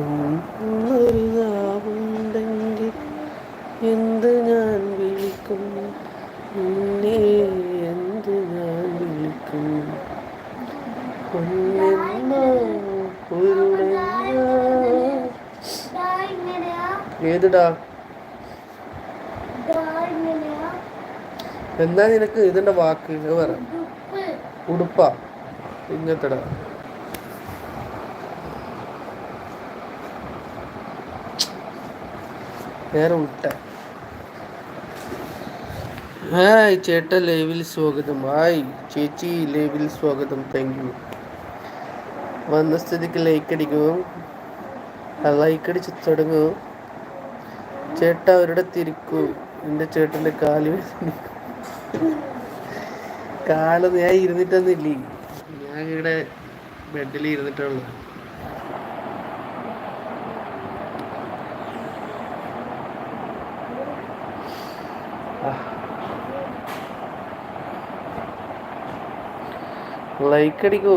ഒരു എന്ത് ഞാൻ വിളിക്കും? നിന്നെ എന്ത് ഞാൻ വിളിക്കും? പൊരുളെന്നോ ഏതിടാ? എന്താ നിനക്ക് ഇതിന്റെ വാക്ക്? പറ. ഉടുപ്പാ. ഇങ്ങനത്തെടാ. നേരെ ഉൾട്ട ഹായ് ചേട്ട ലൈവിൽ സ്വാഗതം. ഹായ് ചേച്ചി ലൈവിൽ സ്വാഗതം. താങ്ക് യു വന്ന സ്ഥിതിക്ക് ലൈക്ക് അടിക്കും ലൈക്ക് അടിച്ച് തുടങ്ങും ചേട്ട അവരുടെ തിരിക്കൂ എന്റെ ചേട്ടന്റെ കാൽ കാൽ ഞാൻ ഇരുന്നിട്ടൊന്നുമില്ലേ? ഞാൻ ഇവിടെ ബെഡിൽ ഇരുന്നിട്ടുള്ളൂ. ലൈക്ക് അടിക്കൂ.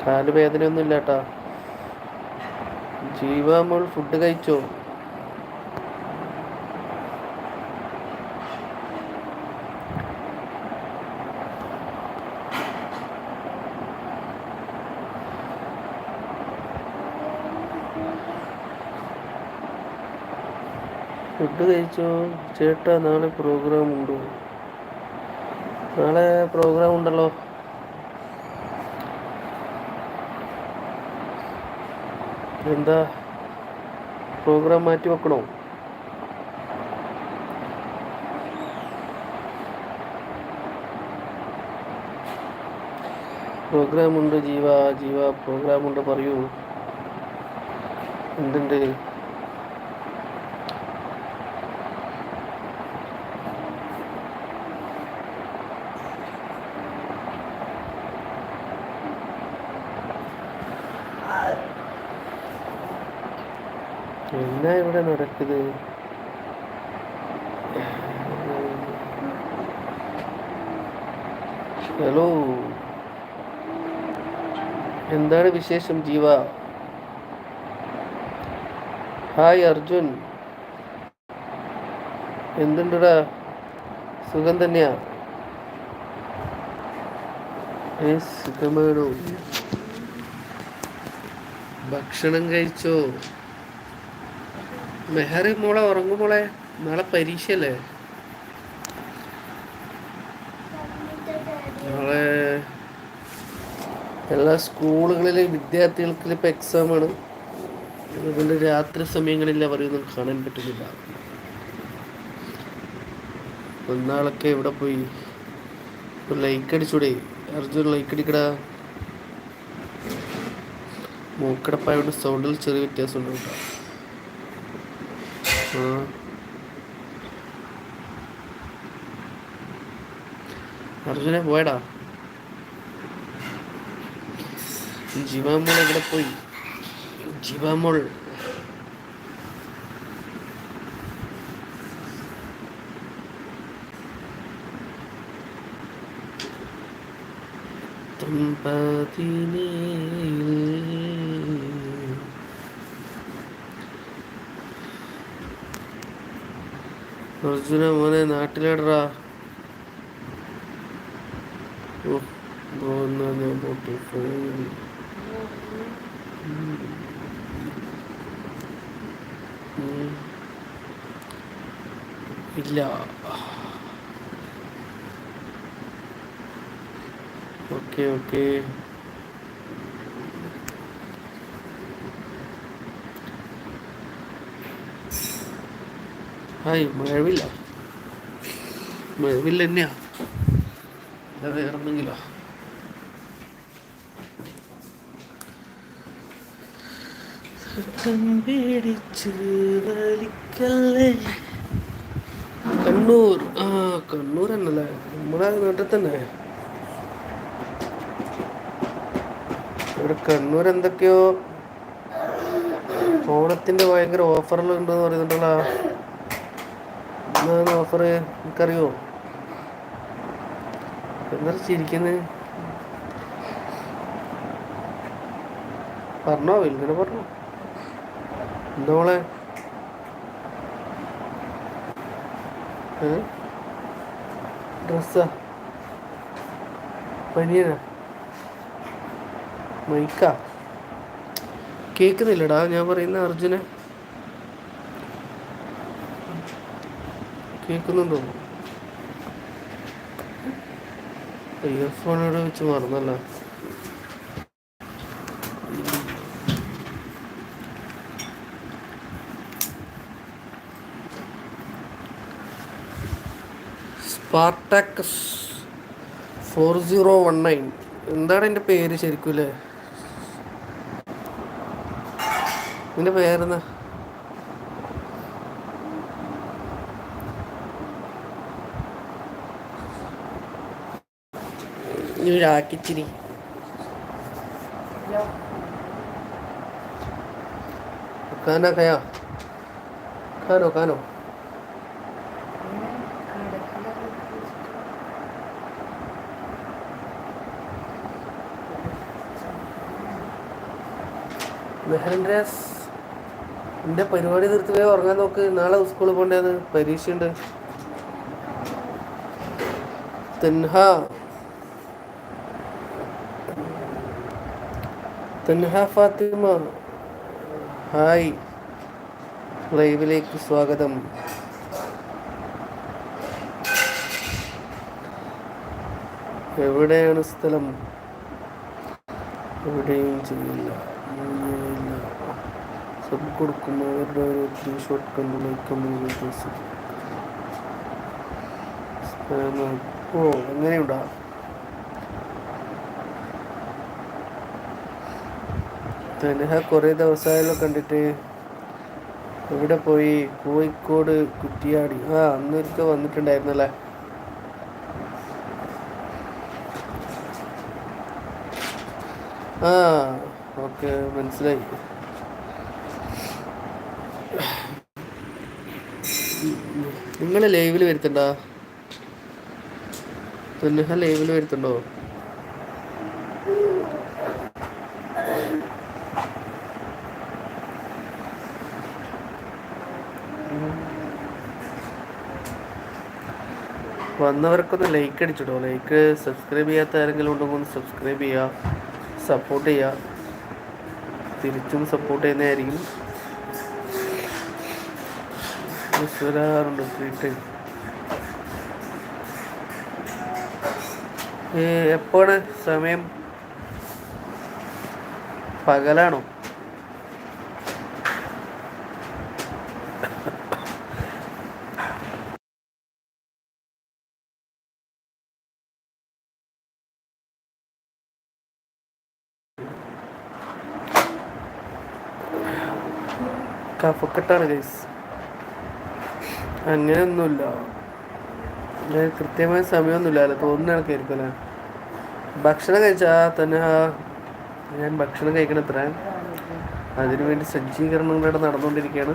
കാൽ വേദനയൊന്നും ഇല്ലാട്ടാ ജീവാമോൾ ഫുഡ് കഴിച്ചോ? ഫുഡ് കഴിച്ചോ? ചേട്ടാ നാളെ പ്രോഗ്രാം ഉണ്ടോ? നാളെ പ്രോഗ്രാം ഉണ്ടല്ലോ. എന്താ? പ്രോഗ്രാം മാറ്റി വെക്കണോ? പ്രോഗ്രാം ഉണ്ട് ജീവ ജീവ പ്രോഗ്രാം ഉണ്ട് പറയൂ. എന്തുണ്ട്? എന്നാ ഇവിടെ നടക്കുന്നത് ഹലോ. എന്താണ് വിശേഷം ജീവ? ഹായ് അർജുൻ. എന്തുണ്ടടാ? സുഖം തന്നെയാ? സുഖമാണോ? ഭക്ഷണം കഴിച്ചോ? മെഹറി മോളെ ഉറങ്ങും മോളെ. നാളെ പരീക്ഷയല്ലേ? നാളെ എല്ലാ സ്കൂളുകളിലെ വിദ്യാർത്ഥികൾക്ക് ഇപ്പം എക്സാമാണ് അതുകൊണ്ട് രാത്രി സമയങ്ങളിൽ അവരൊന്നും കാണാൻ പറ്റുന്നില്ല. ഒന്നാളൊക്കെ എവിടെ പോയി? ലൈക്ക് അടിച്ചൂടെ. അർജുൻ ലൈക്ക് അടിക്കടാ. മൂക്കടപ്പായോണ്ട് സൗണ്ടിൽ ചെറിയ വ്യത്യാസമുണ്ട് കേട്ടോ. ആ. അർജുനെ പോയടാ. ജീവാമോൾ എവിടെ പോയി? ജീവാമോൾ. തമ്പതിനേയിൽ അർജുന മോനെ നാട്ടിലേടറാ. ഓ ഞാൻ പോട്ടെ. ഇല്ല. Okay okay. ഹായ് മഴവില്ല. മഴവില്ല തന്നെയാ. അല്ല വേറെ എന്തെങ്കിലോ പിടിച്ച് വലിക്കല്ലേ? കണ്ണൂർ. ആ കണ്ണൂർ തന്നല്ലേ നമ്മളെ നാട്ടിൽ തന്നെ. ഇവിടെ കണ്ണൂർ എന്തൊക്കെയോ ഓണത്തിന്റെ ഭയങ്കര ഓഫറുകൾ ഉണ്ടെന്ന് പറയുന്നുണ്ടല്ലോ എന്താണ് ഓഫർ എനിക്കറിയോ? എന്താ ചിരിക്കുന്നത് പറഞ്ഞോ ഇങ്ങനെ പറഞ്ഞോ. എന്താ മോളെ? ഡ്രസ്സാ? പനിയനാ? മൈക്കാ? കേൾക്കുന്നില്ലടാ ഞാൻ പറയുന്ന അർജുന. കേൾക്കുന്നുണ്ടോ ഇയർഫോൺ ഇവിടെ വെച്ച് മറന്നല്ല. Spartacus four zero one nine എന്താണ് എന്റെ പേര് ശരിക്കും അല്ലേ നിന്റെ പേരെന്നാ ഒരാക്കിച്ചിരി കാനോ കയാ കാനോ കാനോ. മെഹൻഡ്രാസ് എന്റെ പരിപാടി നിർത്തി പോയി ഉറങ്ങാൻ നോക്ക്. നാളെ സ്കൂളിൽ പോകേണ്ടത് പരീക്ഷയുണ്ട്. തെൻഹ. തെൻഹ ഫാത്തിമ. ഹായ്. ലൈവിലേക്ക് സ്വാഗതം. എവിടെയാണ് സ്ഥലം? എവിടെയും ചെയ്യില്ല. സബ് കൊടുക്കുമ്പോൾ അവരുടെ ഒരു ഷോട്ട് കണ്ടു ലൈക്ക് ഓ അങ്ങനെയുണ്ടാ? തനഹ കുറേ ദിവസമായല്ലോ കണ്ടിട്ട്. എവിടെ പോയി കോഴിക്കോട് കുറ്റിയാടി. ആ അന്നൊരിക്കൽ വന്നിട്ടുണ്ടായിരുന്നല്ലേ? ആ ഓക്കെ മനസ്സിലായി. നിങ്ങൾ ലൈവിൽ വരുത്തണ്ട തുന്നഹ ലൈവിൽ വരുത്തുണ്ടോ വന്നവർക്കൊന്ന് ലൈക്ക് അടിച്ചിട്ടോ? ലൈക്ക് സബ്സ്ക്രൈബ് ചെയ്യാത്ത ആരെങ്കിലും ഉണ്ടെങ്കിൽ ഒന്ന് സബ്സ്ക്രൈബ് ചെയ്യുക സപ്പോർട്ട് ചെയ്യുക തിരിച്ചും സപ്പോർട്ട് ചെയ്യുന്നതായിരിക്കും. എപ്പോഴാണ് സമയം? പകലാണോ? കഫക്കെട്ടാണ് ഗൈസ് അങ്ങനെയൊന്നുമില്ല. കൃത്യമായ സമയമൊന്നുമില്ല അല്ലേ? തോന്നുന്ന കണക്കായിരിക്കും അല്ലേ? ഭക്ഷണം കഴിച്ചാൽ തന്നെ ഞാൻ ഭക്ഷണം കഴിക്കണം എത്ര അതിനുവേണ്ടി സജ്ജീകരണങ്ങളുടെ നടന്നുകൊണ്ടിരിക്കുകയാണ്.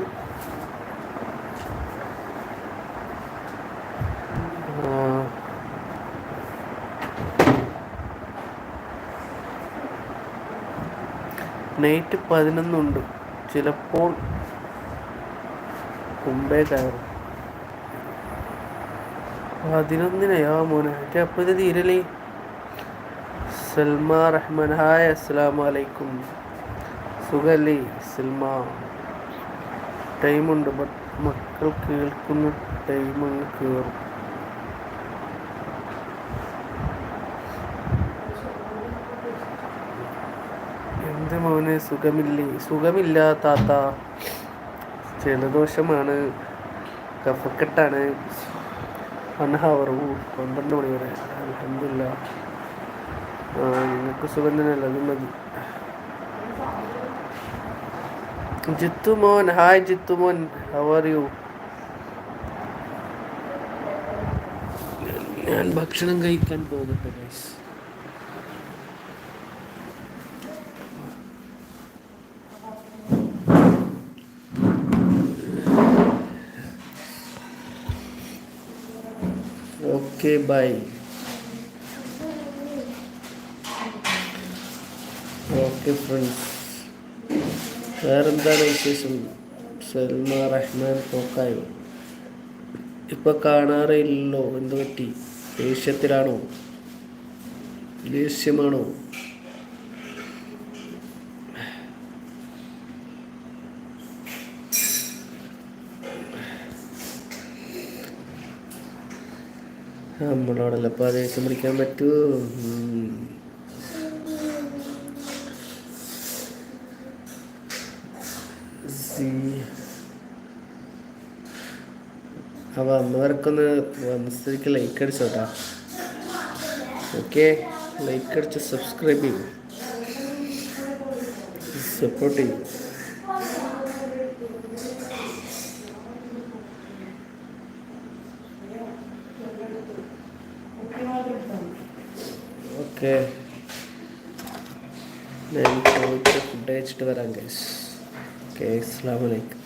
നൈറ്റ് പതിനൊന്നുണ്ട്. ചിലപ്പോൾ മുമ്പേ കയറും. പതിനൊന്നിനെയാ. മോനെ എനിക്ക് അപ്പോൾ ഇത് തീരലേ സൽമ റഹ്മാൻ. ഹായ് അസ്സാം വലൈക്കും സുഖല്ലേ? സൽമ. ടൈമുണ്ട്. ബട്ട് മക്കൾ കേൾക്കുന്ന ടൈം അങ്ങ് കയറും എന്ത് മോനെ സുഖമില്ലേ? സുഖമില്ല ജലദോഷമാണ്. കഫക്കെട്ടാണ്. വൺ ഹവർ പന്ത്രണ്ട് മണി വരെ. അലഹമില്ല നിങ്ങൾക്ക് സുഖം തന്നെയല്ല? അത് മതി. ജിത്തുമോൻ ഹായ് ജിത്തുമോൻ ഹൗ ആർ യു ഞാൻ ഭക്ഷണം കഴിക്കാൻ പോകട്ടെ guys okay bye okay friends വേറെന്താണ് വിശേഷം? സൽമ റഹ്മാൻ പോക്കായോ? ഇപ്പം കാണാറേ ഇല്ലല്ലോ എന്ത് പറ്റി ദേഷ്യത്തിലാണോ? ദേഷ്യമാണോ? നമ്മളോടല്ല ഇപ്പോൾ ദേഷ്യം പിടിക്കാൻ പറ്റുമോ വന്നവർക്കൊന്ന് വന്ന സ്ഥിതിക്ക് ലൈക്ക് അടിച്ചോട്ടാ. ഓക്കെ ലൈക്ക് അടിച്ച് സബ്സ്ക്രൈബ് ചെയ്യും. സപ്പോർട്ട് ചെയ്യും. ഓക്കെ. ഞാൻ ഫുഡ് കഴിച്ചിട്ട് വരാം ഗൈസ് ഓക്കെ അസ്സാം വലൈക്കും